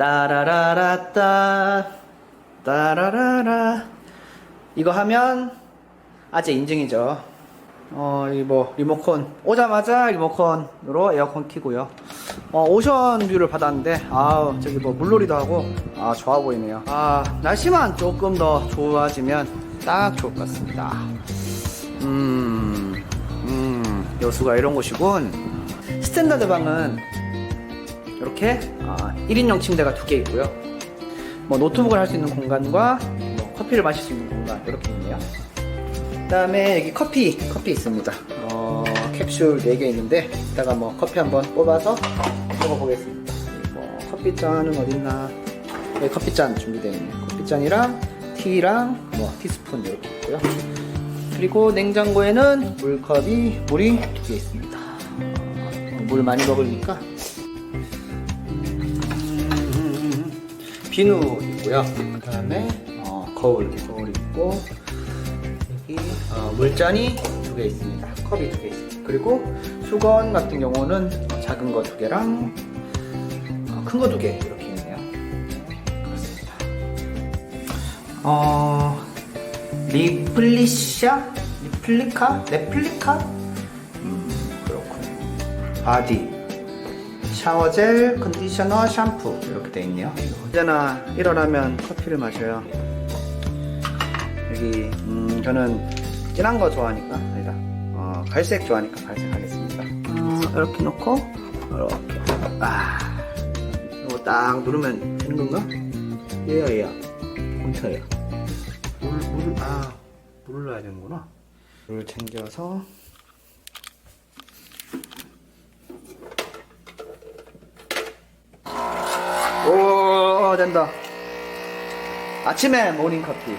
따라라라따 따라라라. 이거 하면 아재 인증이죠. 어, 이 뭐 리모컨. 오자마자 리모컨으로 에어컨 키고요. 어, 오션 뷰를 받았는데 아 저기 뭐 물놀이도 하고 아 좋아 보이네요. 아 날씨만 조금 더 좋아지면 딱 좋을 것 같습니다. 음, 음 여수가 이런 곳이군. 스탠다드 방은 이렇게 아, 1인용 침대가 두 개 있고요. 뭐 노트북을 할 수 있는 공간과 뭐 커피를 마실 수 있는 공간 이렇게 있네요. 그다음에 여기 커피 커피 있습니다. 어, 캡슐 4개 있는데 이따가 뭐 커피 한번 뽑아서 먹어보겠습니다. 뭐 커피잔은 어딨나? 여기 커피잔 준비되어 있네요. 커피잔이랑 티랑 뭐 티스푼 이렇게 있고요. 그리고 냉장고에는 물컵이 물이 두 개 있습니다. 어, 물 많이 먹으니까 비누 있고요. 그다음에 어, 거울 거울 있고 여기 어, 물잔이 두 개 있습니다. 컵이 두 개 있습니다. 그리고 수건 같은 경우는 작은 거 두 개랑 어, 큰거 두 개 이렇게 있네요. 그렇습니다. 어 리플리샤 리플리카 레플리카 음 그렇군요. 바디 샤워젤, 컨디셔너, 샴푸 이렇게 돼 있네요. 언제나 일어나면 커피를 마셔요. 여기 음, 저는 진한 거 좋아하니까 아니다. 어, 갈색 좋아하니까 갈색 하겠습니다. 어, 이렇게 놓고 이렇게 아 이거 딱 누르면 되는 건가? 얘야 얘야 홈터야. 물 물을 아 물을 넣어야 되는구나. 물을 챙겨서 오 된다 아침에 모닝 커피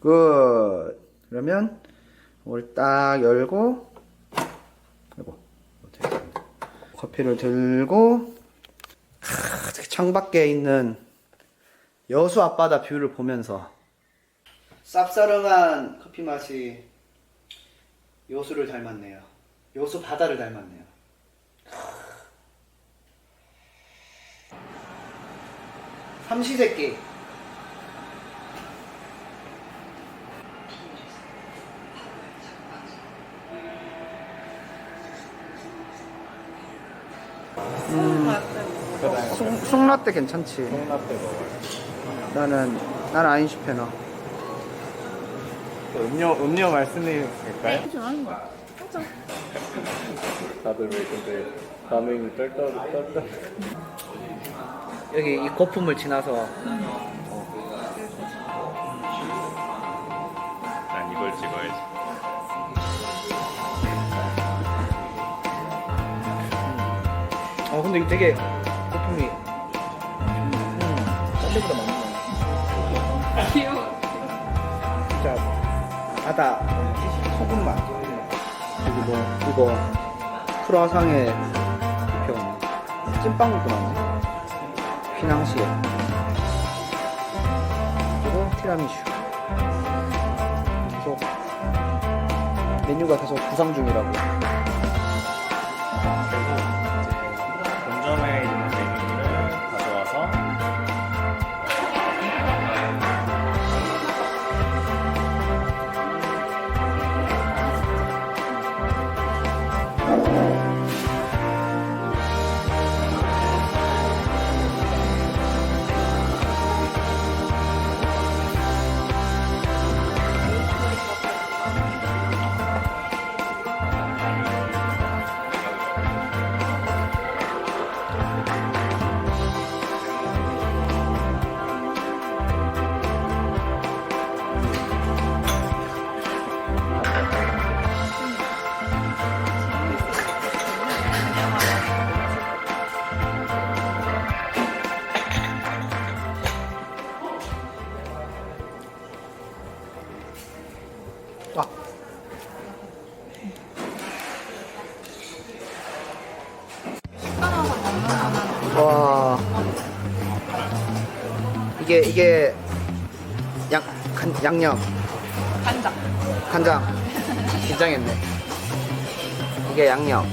굿 그러면 이걸 딱 열고 어떻게 커피를 들고 크, 창밖에 있는 여수 앞바다 뷰를 보면서 쌉싸름한 커피 맛이 여수를 닮았네요. 여수 바다를 닮았네요. 삼시세끼. 숭, 숭라떼 괜찮지. 콩라떼 먹어요. 나는 난 아인슈페너. 음료 음료 말씀해 될까요? 좀 하는 거야. 다들 왜 근데 반응이 떨떠 떨떠. 여기 이 거품을 지나서 난 이걸 찍어야지. 어 근데 이게 되게 거품이 음, 딴 데보다 많네. 귀여워. 진짜 바다 소금 맛 그리고 뭐 이거 크루아상에 입혀온 찐빵 먹고 나네 피낭시에. 그리고 티라미슈. 계속 메뉴가 계속 구상 중이라고 이게 이게 양 간, 양념 간장. 간장 긴장했네 이게 양념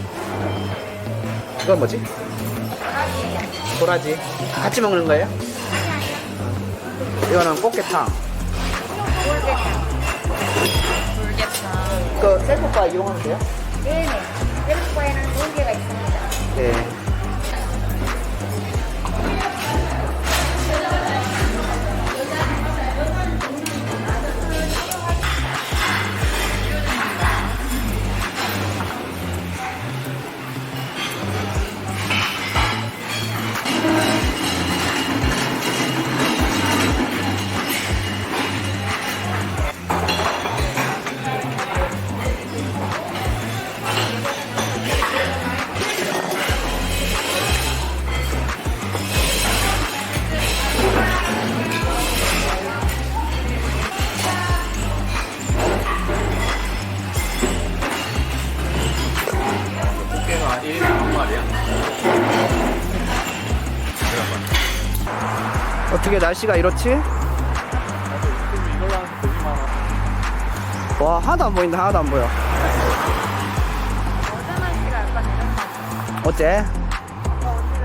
이건 뭐지? 도라지. 같이 먹는 거예요? 이거는 꽃게탕. 물개탕. 그 셀프바 이용하면 돼요? 네네. 셀프에는 두 개가 있습니다. 네. 날씨가 이렇지? 와, 하나도 안 보인다, 하나도 안 보여. 어제 날씨가 약간 것 어째?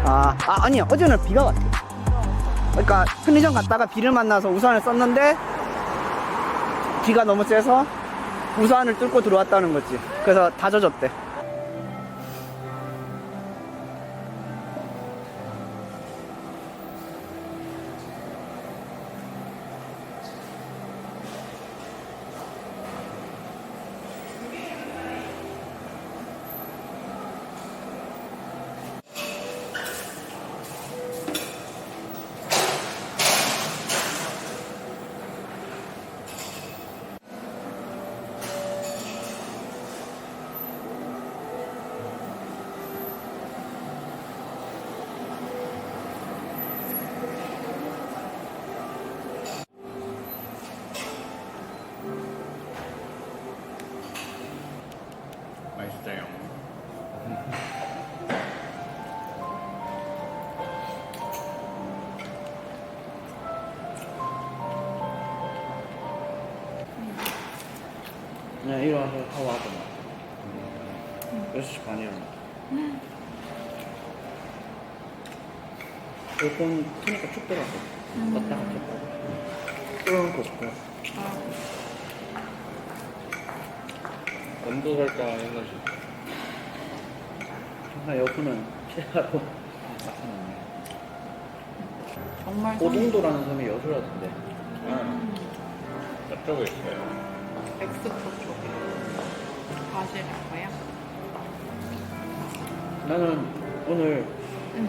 아, 아, 아니야. 어제는 비가 왔어. 그러니까 편의점 갔다가 비를 만나서 우산을 썼는데 비가 너무 세서 우산을 뚫고 들어왔다는 거지. 그래서 다 젖었대. 그냥 일어나서 하고 하더만. 6시 반에 일어나. 에어컨 트니까 춥더라고. 껐다가 켰다가. 끄고 싶고. 온도 설정하는 거지. 항상 에어컨은 피하고 나타났네. 정말 고동도라는 섬이 여수라던데. 응. 저쪽에 있어요. 엑스포 쪽에 가시라고요? 나는 오늘 응.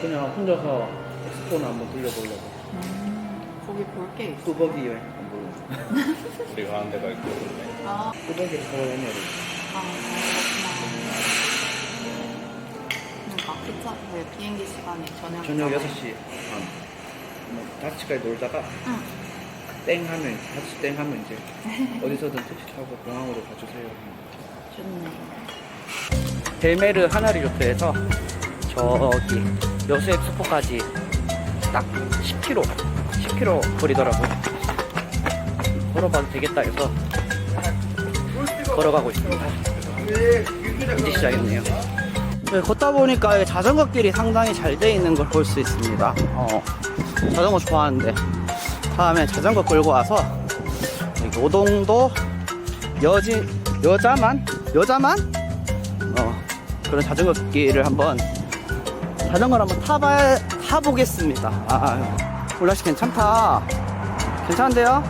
그냥 혼자서 엑스포나 한번 들려보려고. 음, 거기 볼 게 있어. 뚜벅이 여행 한번 우리 가는 데가 있고. 아, 타고 다녀야 돼. 아, 그렇구나. 그러니까 기차, 그 비행기 시간이 저녁. 저녁 6시 반. 뭐 5시까지 놀다가 응. 땡 하면, 5시 땡 하면 이제 어디서든 택시 타고 공항으로 가주세요. 좋네. 벨메르 하나리 요트에서 저기 여수 엑스포까지 딱 10km, 10km 거리더라고요. 걸어봐도 되겠다 해서 걸어가고 있습니다. 이제 시작했네요. 네, 걷다 보니까 이 자전거 길이 상당히 잘 돼 있는 걸 볼 수 있습니다. 어, 자전거 좋아하는데 다음에 자전거 끌고 와서 오동도 여진 여자만 여자만 어, 그런 자전거 길을 한번 자전거를 한번 타봐 타보겠습니다. 아, 올라시 괜찮다. 괜찮은데요?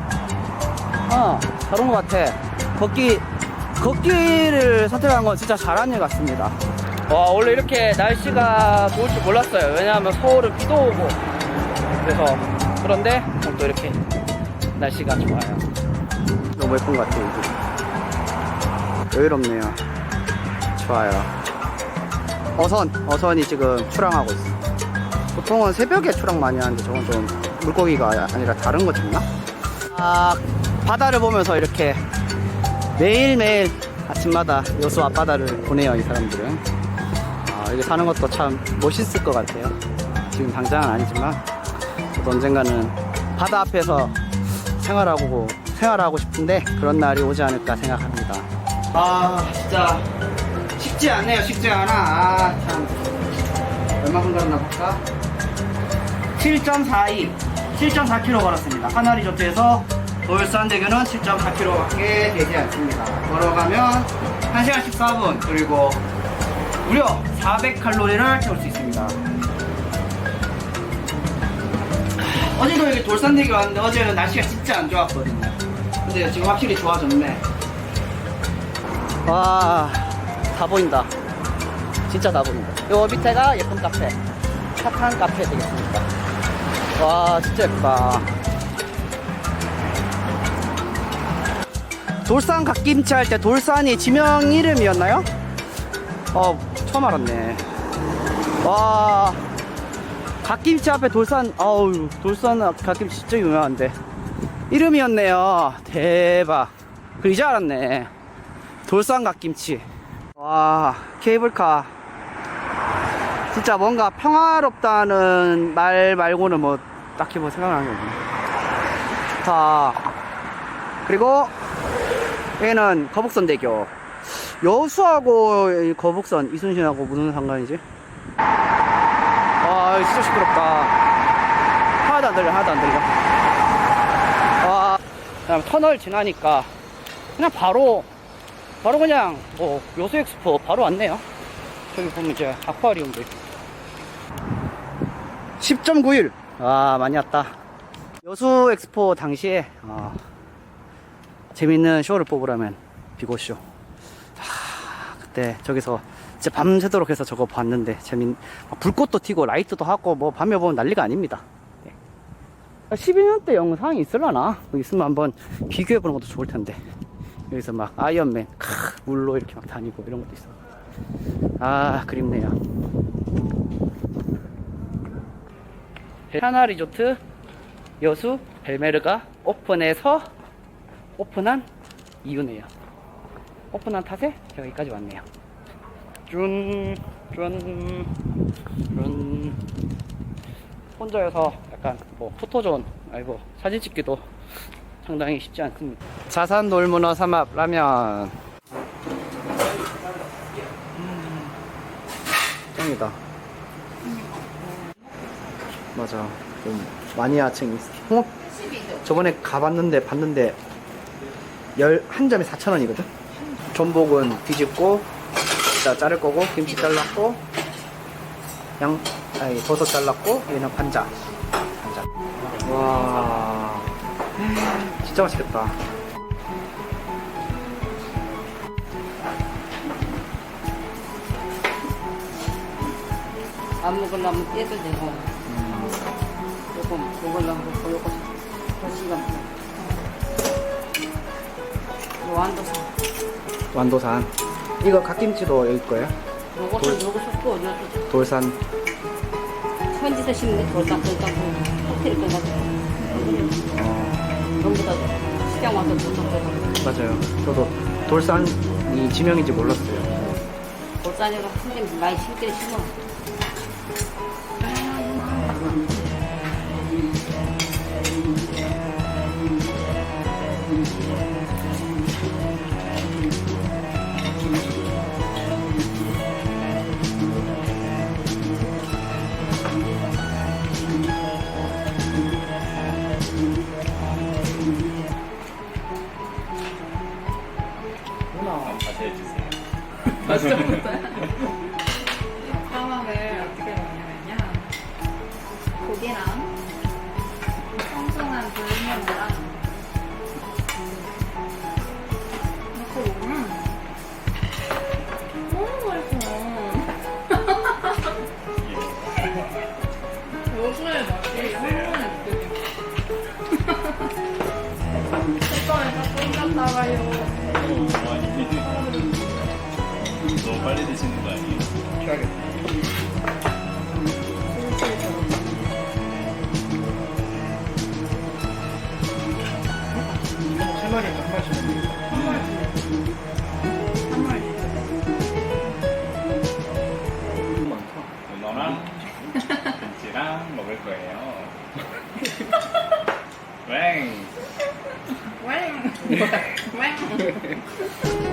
어, 다른 것 같아. 걷기 걷기를 선택한 건 진짜 잘한 일 같습니다. 와 원래 이렇게 날씨가 좋을 줄 몰랐어요. 왜냐하면 서울은 비도 오고 그래서 그런데 오늘 또 이렇게 날씨가 좋아요. 너무 예쁜 것 같아요. 이게. 여유롭네요. 좋아요. 어선, 어선이 지금 출항하고 있어. 보통은 새벽에 출항 많이 하는데 저건 좀 물고기가 아니라 다른 거 찍나? 아, 바다를 보면서 이렇게 매일매일 아침마다 여수 앞바다를 보내요, 이 사람들은. 아, 여기 사는 것도 참 멋있을 것 같아요. 지금 당장은 아니지만, 저도 언젠가는 바다 앞에서 생활하고, 생활하고 싶은데 그런 날이 오지 않을까 생각합니다. 아, 진짜 쉽지 않네요, 쉽지 않아. 아, 참. 얼마큼 걸었나 볼까? 7.42, 7.4km 걸었습니다. 하나리 조트에서 돌산대교는 7.4km밖에 되지 않습니다. 걸어가면 1시간 14분, 그리고 무려 400칼로리를 채울 수 있습니다. 어제도 여기 돌산대교 왔는데 어제는 날씨가 진짜 안 좋았거든요. 근데 지금 확실히 좋아졌네. 와, 다 보인다. 진짜 다 보인다. 요 밑에가 예쁜 카페. 핫한 카페 되겠습니다. 와, 진짜 예쁘다. 돌산 갓김치 할 때 돌산이 지명 이름이었나요? 어, 처음 알았네. 와, 갓김치 앞에 돌산, 아우, 돌산 갓김치 진짜 유명한데. 이름이었네요. 대박. 그 이제 알았네. 돌산 갓김치. 와, 케이블카. 진짜 뭔가 평화롭다는 말 말고는 뭐 딱히 뭐 생각나는 게 없네. 자, 그리고 얘는 거북선 대교. 여수하고 이 거북선 이순신하고 무슨 상관이지? 와, 이거 진짜 시끄럽다. 하나도 안 들려, 하나도 안 들려. 와, 그다음 터널 지나니까 그냥 바로 바로 그냥 뭐 요수 엑스포 바로 왔네요. 저기 보면 이제 아쿠아리움도 있고. 10.91. 아 많이 왔다. 여수 엑스포 당시에 어, 재밌는 쇼를 뽑으라면 비고쇼. 아, 그때 저기서 진짜 밤새도록 해서 저거 봤는데 재밌. 막 불꽃도 튀고 라이트도 하고 뭐 밤에 보면 난리가 아닙니다. 네. 12년 때 영상이 있을라나? 있으면 한번 비교해 보는 것도 좋을 텐데. 여기서 막 아이언맨 크, 물로 이렇게 막 다니고 이런 것도 있어. 아 그립네요. 하나 리조트 여수 벨메르가 오픈해서 오픈한 이유네요. 오픈한 탓에 제가 여기까지 왔네요. 준, 준, 준. 혼자여서 약간 뭐 포토존, 아니 뭐 사진 찍기도 상당히 쉽지 않습니다. 자산 놀문어 삼합 라면. 짱이다. 맞아. 좀 마니아층이 있어. 홍어 저번에 가봤는데 봤는데 열 한 점에 4천 원이거든. 전복은 뒤집고 자 자를 거고 김치 잘랐고 양 아니 버섯 잘랐고 얘는 반자. 반자. 와. 진짜 맛있겠다. 안 먹으려면 떼도 되고 조금 먹으려면 먹고 요거 더 시간 완도사 완도산. 이거 갓김치도 여기 거예요? 요것도 요거 섞고 요것도 돌산. 현지에서 심는 게 돌딱 돌딱 호텔 끝나고 전부 다 시장 와서 도착해서 맞아요. 저도 돌산이 지명인지 몰랐어요. 돌산이가 한개 많이 심기를 심어 취하겠다. 세 마리 한 마리씩 먹는 많다. 문어랑 김치랑 먹을 거예요. 웽! 웽! 웽!